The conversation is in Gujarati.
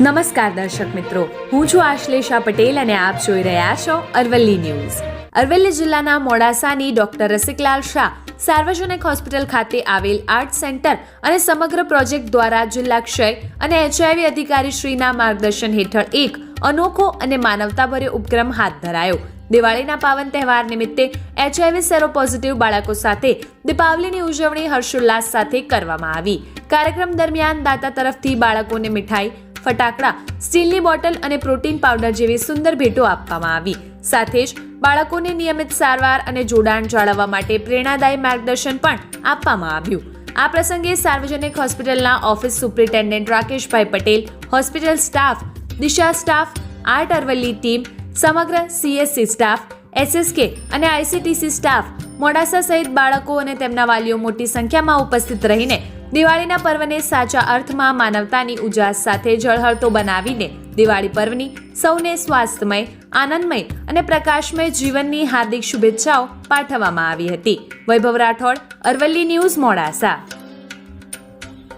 નમસ્કાર દર્શક મિત્રો, હું છું આશ્લેષા પટેલ અને આપ જોઈ રહ્યા છો અરવલ્લી ન્યૂઝ. અરવલ્લી જિલ્લાના મોડાસાની ડોક્ટર રસિકલાલ શાહ સાર્વજનિક હોસ્પિટલ ખાતે આવેલ આર્ટ સેન્ટર અને સમગ્ર પ્રોજેક્ટ દ્વારા જિલ્લા ક્ષય અને એચઆઈવી અધિકારી શ્રીના માર્ગદર્શન હેઠળ એક અનોખો અને માનવતાભર્યો ઉપક્રમ હાથ ધરાયો. દિવાળીના પાવન તહેવાર નિમિત્તે એચઆઈવી સેરો પોઝિટિવ બાળકો સાથે દીપાવલીની ઉજવણી હર્ષોલ્લાસ સાથે કરવામાં આવી. કાર્યક્રમ દરમિયાન દાતા તરફથી બાળકોને મીઠાઈ ફટાકડા, સ્ટીલની બોટલ અને પ્રોટીન પાવડર જેવી સુંદર ભેટો આપવામાં આવી. સાથે જ બાળકોને નિયમિત સારવાર અને જોડાણ જાળવવા માટે પ્રેરણાદાયી માર્ગદર્શન પણ આપવામાં આવ્યું. આ પ્રસંગે સાર્વજનિક હોસ્પિટલના office superintendent Rakeshbhai Patel, hospital staff, Disha staff, ART Aravalli team, સમગ્ર સીએસસી સ્ટાફ એસએસકે અને આઈસીટીસી સ્ટાફ મોડાસા સહિત બાળકો અને તેમના વાલીઓ મોટી સંખ્યામાં ઉપસ્થિત રહીને દિવાળીના પર્વને સાચા અર્થમાં માનવતાની ઉજાસ સાથે ઝળહળતો બનાવીને દિવાળી પર્વની સૌને સ્વાસ્થ્યમય, આનંદમય અને પ્રકાશમય જીવનની હાર્દિક શુભેચ્છાઓ પાઠવવામાં આવી હતી. વૈભવ રાઠોડ, અરવલ્લી ન્યૂઝ મોડાસા.